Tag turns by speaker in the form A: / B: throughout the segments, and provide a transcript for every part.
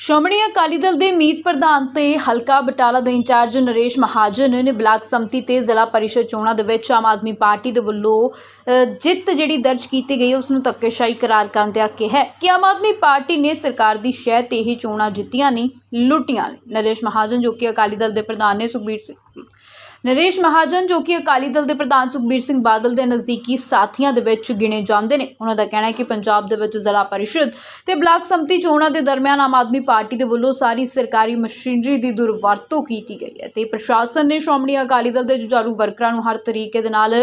A: ਸ਼੍ਰੋਮਣੀ ਅਕਾਲੀ ਦਲ ਦੇ ਮੀਤ ਪ੍ਰਧਾਨ ਤੇ ਹਲਕਾ ਬਟਾਲਾ ਦੇ ਇੰਚਾਰਜ ਨਰੇਸ਼ ਮਹਾਜਨ ਨੇ ਬਲਾਕ ਸੰਮਤੀ ਤੇ ਜ਼ਿਲ੍ਹਾ ਪਰਿਸ਼ਦ ਚੋਣਾਂ ਦੇ ਵਿੱਚ ਆਮ ਆਦਮੀ ਪਾਰਟੀ ਦੇ ਵੱਲੋਂ ਜਿੱਤ ਜਿਹੜੀ ਦਰਜ ਕੀਤੀ ਗਈ, ਉਸ ਨੂੰ ਧੱਕੇਸ਼ਾਹੀ ਕਰਾਰ ਕਰਦਿਆਂ ਕਿਹਾ ਹੈ ਕਿ ਆਮ ਆਦਮੀ ਪਾਰਟੀ ਨੇ ਸਰਕਾਰ ਦੀ ਸ਼ਹਿ ਤੇ ਹੀ ਚੋਣਾਂ ਜਿੱਤੀਆਂ ਨਹੀਂ, ਲੁੱਟੀਆਂ ਨੇ ਨਰੇਸ਼ ਮਹਾਜਨ ਜੋ ਕਿ ਅਕਾਲੀ ਦਲ ਦੇ ਪ੍ਰਧਾਨ ਨੇ ਸੁਖਬੀਰ ਸਿੰਘ ਨਰੇਸ਼ ਮਹਾਜਨ, ਜੋ ਕਿ ਅਕਾਲੀ ਦਲ ਦੇ ਪ੍ਰਧਾਨ ਸੁਖਬੀਰ ਸਿੰਘ ਬਾਦਲ ਦੇ ਨਜ਼ਦੀਕੀ ਸਾਥੀਆਂ ਦੇ ਵਿੱਚ ਗਿਣੇ ਜਾਂਦੇ ਨੇ। ਉਹਨਾਂ ਦਾ ਕਹਿਣਾ ਹੈ ਕਿ ਪੰਜਾਬ ਦੇ ਵਿੱਚ ਜ਼ਿਲ੍ਹਾ ਪਰਿਸ਼ਦ ਤੇ ਬਲਾਕ ਸੰਮਤੀ ਚੋਣਾਂ ਦੇ ਦਰਮਿਆਨ ਆਮ ਆਦਮੀ ਪਾਰਟੀ ਦੇ ਵੱਲੋਂ ਸਾਰੀ ਸਰਕਾਰੀ ਮਸ਼ੀਨਰੀ ਦੀ ਦੁਰਵਰਤੋਂ ਕੀਤੀ ਗਈ ਹੈ ਤੇ ਪ੍ਰਸ਼ਾਸਨ ਨੇ ਸ਼੍ਰੋਮਣੀ ਅਕਾਲੀ ਦਲ ਦੇ ਜੁਝਾਰੂ ਵਰਕਰਾਂ ਨੂੰ ਹਰ ਤਰੀਕੇ ਦੇ ਨਾਲ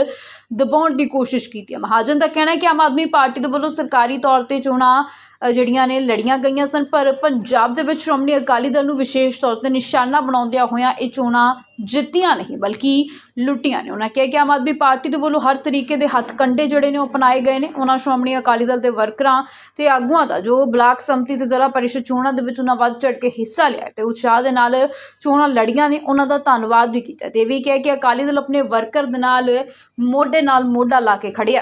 A: ਦਬਾਉਣ ਦੀ ਕੋਸ਼ਿਸ਼ ਕੀਤੀ ਹੈ। ਮਹਾਜਨ ਦਾ ਕਹਿਣਾ ਹੈ ਕਿ ਆਮ ਆਦਮੀ ਪਾਰਟੀ ਦੇ ਵੱਲੋਂ ਸਰਕਾਰੀ ਤੌਰ ਤੇ ਚੋਣਾਂ ਜਿਹੜੀਆਂ ਨੇ ਲੜੀਆਂ ਗਈਆਂ ਸਨ, ਪਰ ਪੰਜਾਬ ਦੇ ਵਿੱਚ ਸ਼੍ਰੋਮਣੀ ਅਕਾਲੀ ਦਲ ਨੂੰ ਵਿਸ਼ੇਸ਼ ਤੌਰ ਤੇ ਨਿਸ਼ਾਨਾ ਬਣਾਉਂਦਿਆਂ ਹੋਇਆਂ ਇਹ ਚੋਣਾਂ ਜਿੱਤੀਆਂ ਨਹੀਂ, ਬਲਕਿ ਲੁੱਟੀਆਂ ਨੇ। ਉਹਨਾਂ ਕਿਹਾ ਕਿ ਆਮ ਆਦਮੀ ਪਾਰਟੀ ਦੇ ਵੱਲੋਂ ਹਰ ਤਰੀਕੇ ਦੇ ਹੱਥ ਕੰਡੇ ਜਿਹੜੇ ਨੇ ਉਹ ਅਪਣਾਏ ਗਏ ਨੇ। ਉਹਨਾਂ ਸ਼੍ਰੋਮਣੀ ਅਕਾਲੀ ਦਲ ਦੇ ਵਰਕਰਾਂ ਤੇ ਆਗੂਆਂ ਦਾ, ਜੋ ਬਲਾਕ ਸੰਮਤੀ ਤੇ ਜ਼ਿਲ੍ਹਾ ਪਰਿਸ਼ਦ ਚੋਣਾਂ ਦੇ ਵਿੱਚ ਉਹਨਾਂ ਵੱਧ ਚੜ ਕੇ ਹਿੱਸਾ ਲਿਆ ਤੇ ਉਤਸ਼ਾਹ ਦੇ ਨਾਲ ਚੋਣਾਂ ਲੜੀਆਂ ਨੇ ਉਹਨਾਂ ਦਾ ਧੰਨਵਾਦ ਵੀ ਕੀਤਾ ਤੇ ਇਹ ਵੀ ਕਿਹਾ ਕਿ ਅਕਾਲੀ ਦਲ ਆਪਣੇ ਵਰਕਰ ਦੇ ਨਾਲ ਮੋਢੇ ਨਾਲ ਮੋਢਾ ਲਾ ਕੇ ਖੜਿਆ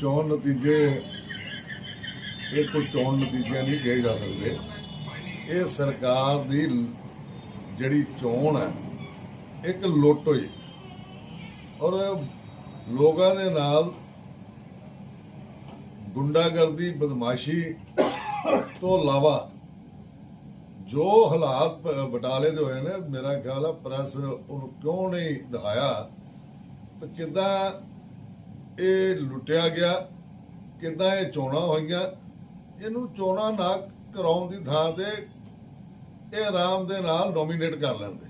B: ਚੋਣ ਨਤੀਜੇ ਇਹ ਕੋਈ ਚੋਣ ਨਤੀਜੇ ਨਹੀਂ ਕਹੇ ਜਾ ਸਕਦੇ। ਇਹ ਸਰਕਾਰ ਦੀ ਜਿਹੜੀ ਚੋਣ ਹੈ, ਇੱਕ ਲੁੱਟ ਹੋਈ। ਔਰ ਲੋਕਾਂ ਦੇ ਨਾਲ ਗੁੰਡਾਗਰਦੀ, ਬਦਮਾਸ਼ੀ ਤੋਂ ਇਲਾਵਾ ਜੋ ਹਾਲਾਤ ਪ- ਬਟਾਲੇ ਦੇ ਹੋਏ ਨੇ, ਮੇਰਾ ਖਿਆਲ ਆ ਪ੍ਰੈਸ ਉਹਨੂੰ ਕਿਉਂ ਨਹੀਂ ਦਿਖਾਇਆ? ਤੇ ਕਿੱਦਾਂ ਇਹ ਲੁੱਟਿਆ ਗਿਆ? ਕਿੱਦਾਂ ਇਹ ਚੋਣਾਂ ਹੋਈਆਂ? ਇਹਨੂੰ ਚੋਣਾਂ ਨਾ ਕਰਾਉਣ ਦੀ ਥਾਂ ਤੇ ਇਹ ਆਰਾਮ ਦੇ ਨਾਲ ਡੋਮੀਨੇਟ ਕਰ ਲੈਂਦੇ।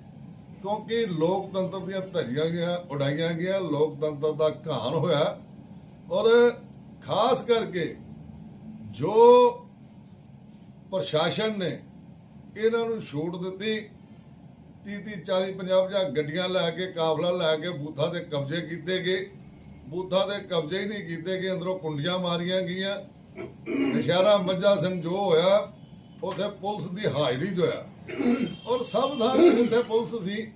B: ਕਿਉਂਕਿ ਲੋਕਤੰਤਰ ਦੀਆਂ ਧੱਜੀਆਂ ਗਿਆ ਉਡਾਈਆਂ ਗਿਆ ਲੋਕਤੰਤਰ ਦਾ ਘਾਣ ਹੋਇਆ। ਔਰ ਖਾਸ ਕਰਕੇ ਜੋ ਪ੍ਰਸ਼ਾਸਨ ਨੇ ਇਹਨਾਂ ਨੂੰ ਛੂਟ ਦਿੱਤੀ 30 30 40 50 ਜਾਂ ਗੱਡੀਆਂ ਲੈ ਕੇ, ਕਾਫਲਾ ਲੈ ਕੇ, ਬੂਥਾਂ ਦੇ ਕਬਜ਼ੇ ਕੀਤੇ ਗਏ। ਬੂਥਾਂ ਦੇ ਕਬਜ਼ੇ ਹੀ ਨਹੀਂ ਕੀਤੇ ਗਏ, ਅੰਦਰੋਂ ਕੁੰਡੀਆਂ ਮਾਰੀਆਂ ਗਈਆਂ। ਨਸ਼ਹਿਰਾ ਮੱਝਾ ਸਿੰਘ ਜੋ ਹੋਇਆ, ਉਥੇ ਪੁਲਿਸ ਦੀ ਹਾਜ਼ਰੀ 'ਚ ਹੋਇਆ। ਔਰ ਸਭ ਥਾਂ ਜਿੱਥੇ ਪੁਲਿਸ ਸੀ,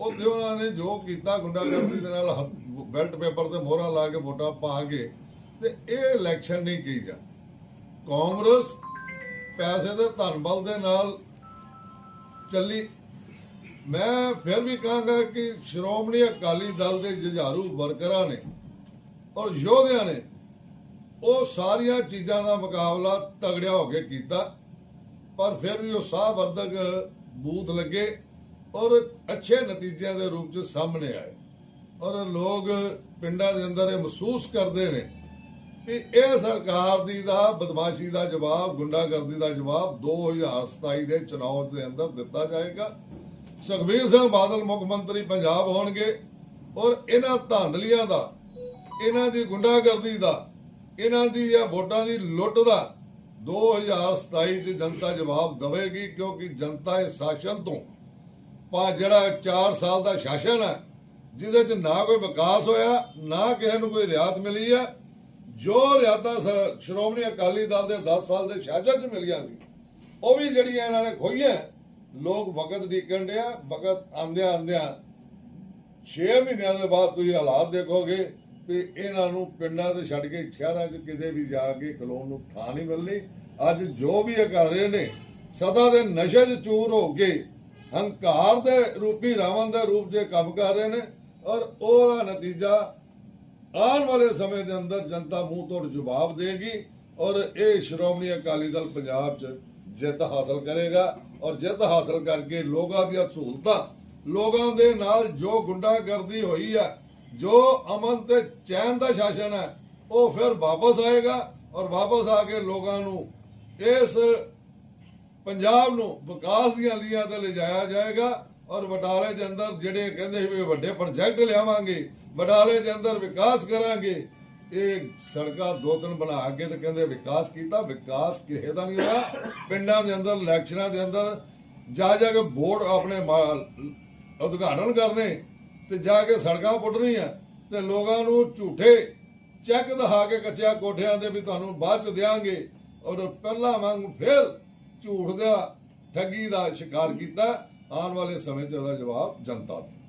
B: ਉੱਥੇ ਉਹਨਾਂ ਨੇ ਜੋ ਕੀਤਾ, ਗੁੰਡਾਗਰਦੀ ਦੇ ਨਾਲ ਬੈਲਟ ਪੇਪਰ ਤੇ ਮੋਹਰਾਂ ਲਾ ਕੇ ਵੋਟਾਂ ਪਾ ਕੇ, ਤੇ ਇਹ ਇਲੈਕਸ਼ਨ ਨਹੀਂ ਕੀ ਜਾ ਕਾਂਗਰਸ ਪੈਸੇ ਦੇ ਧਨਬਲ ਦੇ ਨਾਲ ਚੱਲੀ। ਮੈਂ ਫਿਰ ਵੀ ਕਹਾਂਗਾ ਕਿ ਸ਼੍ਰੋਮਣੀ ਅਕਾਲੀ ਦਲ ਦੇ ਜੁਝਾਰੂ ਵਰਕਰਾਂ ਨੇ ਔਰ ਯੋਧਿਆਂ ਨੇ ਉਹ ਸਾਰੀਆਂ ਚੀਜ਼ਾਂ ਦਾ ਮੁਕਾਬਲਾ ਤਗੜਿਆ ਹੋ ਕੇ ਕੀਤਾ, ਪਰ ਫਿਰ ਵੀ ਉਹ ਸਾਹ ਵਰਧਕ ਬੂਥ ਲੱਗੇ ਔਰ ਅੱਛੇ ਨਤੀਜਿਆਂ ਦੇ ਰੂਪ ਚ ਸਾਹਮਣੇ ਆਏ। ਔਰ ਲੋਕ ਪਿੰਡਾਂ ਦੇ ਅੰਦਰ ਇਹ ਮਹਿਸੂਸ ਕਰਦੇ ਨੇ ਕਿ ਇਹ ਸਰਕਾਰ ਦੀ ਦਾ, ਬਦਮਾਸ਼ੀ ਦਾ ਜਵਾਬ, ਗੁੰਡਾਗਰਦੀ ਦਾ ਜਵਾਬ 2027 ਦੇ ਚੁਣਾਵ ਦੇ ਅੰਦਰ ਦਿੱਤਾ ਜਾਏਗਾ। ਸੁਖਬੀਰ ਸਿੰਘ ਬਾਦਲ ਮੁੱਖ ਮੰਤਰੀ ਪੰਜਾਬ ਹੋਣਗੇ ਔਰ ਇਹਨਾਂ ਧਾਂਦਲੀਆਂ ਦਾ, ਇਹਨਾਂ ਦੀ ਗੁੰਡਾਗਰਦੀ ਦਾ ਇਹਨਾਂ ਦੀ ਜਾਂ ਵੋਟਾਂ ਦੀ ਲੁੱਟ ਦਾ 2027 ਚ ਜਨਤਾ ਜਵਾਬ ਦੇਵੇਗੀ ਕਿਉਂਕਿ ਜਨਤਾ ਇਸ ਸ਼ਾਸਨ ਤੋਂ, ਪਾ ਜਿਹੜਾ 4 ਸਾਲ ਦਾ ਸ਼ਾਸਨ ਹੈ, ਜਿਹਦੇ ਚ ਨਾ ਕੋਈ ਵਿਕਾਸ ਹੋਇਆ, ਨਾ ਕਿਸੇ ਨੂੰ ਕੋਈ ਰਿਆਤ ਮਿਲੀ ਹੈ ਜੋ ਰਿਆਤਾਂ ਸ਼੍ਰੋਮਣੀ ਅਕਾਲੀ ਦਲ ਦੇ 10 ਸਾਲ ਦੇ ਸ਼ਾਸਨ ਚ ਮਿਲੀਆਂ ਸੀ, ਉਹ ਵੀ ਜਿਹੜੀਆਂ ਇਹਨਾਂ ਨੇ ਖੋਈਆਂ ਲੋਕ ਵਕਤ ਡੀਕਣ ਡਿਆ, ਵਕਤ ਆਂਦਿਆਂ ਆਂਦਿਆਂ 6 ਮਹੀਨਿਆਂ ਦੇ ਬਾਅਦ ਤੁਸੀਂ ਹਾਲਾਤ ਦੇਖੋਗੇ ਕਿ ਇਹਨਾਂ ਨੂੰ ਪਿੰਡਾਂ ਤੇ ਛੱਡ ਕੇ ਸ਼ਹਿਰਾਂ 'ਚ ਕਿਤੇ ਵੀ ਜਾ ਕੇ ਖਲੋਣ ਨੂੰ ਥਾਂ ਨਹੀਂ ਮਿਲਣੀ। ਅੱਜ ਜੋ ਵੀ ਇਹ ਕਰ ਰਹੇ ਨੇ, ਸਦਾ ਦੇ ਨਸ਼ੇ 'ਚ ਚੂਰ ਹੋ ਕੇ ਹੰਕਾਰ ਦੇ ਰੂਪੀ ਰਾਵਣ ਦੇ ਰੂਪ 'ਚ ਕੰਮ ਕਰ ਰਹੇ ਨੇ ਔਰ ਉਹਦਾ ਨਤੀਜਾ ਆਉਣ ਵਾਲੇ ਸਮੇਂ ਦੇ ਅੰਦਰ ਜਨਤਾ ਮੂੰਹ ਤੋੜ ਜਵਾਬ ਦੇਗੀ ਔਰ ਇਹ ਸ਼੍ਰੋਮਣੀ ਅਕਾਲੀ ਦਲ ਪੰਜਾਬ 'ਚ ਜਿੱਤ ਹਾਸਲ ਕਰੇਗਾ ਔਰ ਜਿੱਤ ਹਾਸਲ ਕਰਕੇ ਲੋਕਾਂ ਦੀਆਂ ਸਹੂਲਤਾਂ ਲੋਕਾਂ ਦੇ ਨਾਲ ਜੋ ਗੁੰਡਾਗਰਦੀ ਹੋਈ ਹੈ ਜੋ ਅਮਨ ਤੇ ਚੈਨ ਦਾ ਸ਼ਾਸਨ ਹੈ, ਉਹ ਫਿਰ ਵਾਪਸ ਆਏਗਾ ਔਰ ਵਾਪਸ ਆ ਕੇ ਲੋਕਾਂ ਨੂੰ ਇਸ ਪੰਜਾਬ ਨੂੰ ਵਿਕਾਸ ਦੀਆਂ ਲੀਹਾਂ ਤੇ ਲਿਜਾਇਆ ਜਾਏਗਾ ਔਰ ਬਟਾਲੇ ਦੇ ਅੰਦਰ ਜਿਹੜੇ ਕਹਿੰਦੇ ਵੀ ਵੱਡੇ ਪ੍ਰੋਜੈਕਟ ਲਿਆਵਾਂਗੇ, ਬਟਾਲੇ ਦੇ ਅੰਦਰ ਵਿਕਾਸ ਕਰਾਂਗੇ, ਇਹ ਸੜਕਾਂ ਦੋ ਤਿੰਨ ਬਣਾ ਕੇ ਤੇ ਕਹਿੰਦੇ ਵਿਕਾਸ ਕੀਤਾ, ਵਿਕਾਸ ਕਿਸੇ ਦਾ ਨਹੀਂ ਹੋਇਆ। ਪਿੰਡਾਂ ਦੇ ਅੰਦਰ ਇਲੈਕਸ਼ਨਾਂ ਦੇ ਅੰਦਰ ਜਾ ਜਾ ਕੇ ਵੋਟ ਆਪਣੇ ਉਦਘਾਟਨ ਕਰਨੇ ਤੇ ਜਾ ਕੇ ਸੜਕਾਂ ਪੁੱਟਣੀਆਂ ਤੇ ਲੋਕਾਂ ਨੂੰ ਝੂਠੇ ਚੈੱਕ ਦਿਖਾ ਕੇ ਕੱਚਿਆਂ ਕੋਠਿਆਂ ਦੇ ਵੀ ਤੁਹਾਨੂੰ ਬਾਅਦ ਚ ਦੇਾਂਗੇ ਔਰ ਪਹਿਲਾਂ ਵਾਂਗ ਫਿਰ ਝੂਠ ਦਾ ਠੱਗੀ ਦਾ ਸ਼ਿਕਾਰ ਕੀਤਾ। ਆਉਣ ਵਾਲੇ ਸਮੇਂ 'ਚ ਉਹਦਾ ਜਵਾਬ ਜਨਤਾ ਦੇ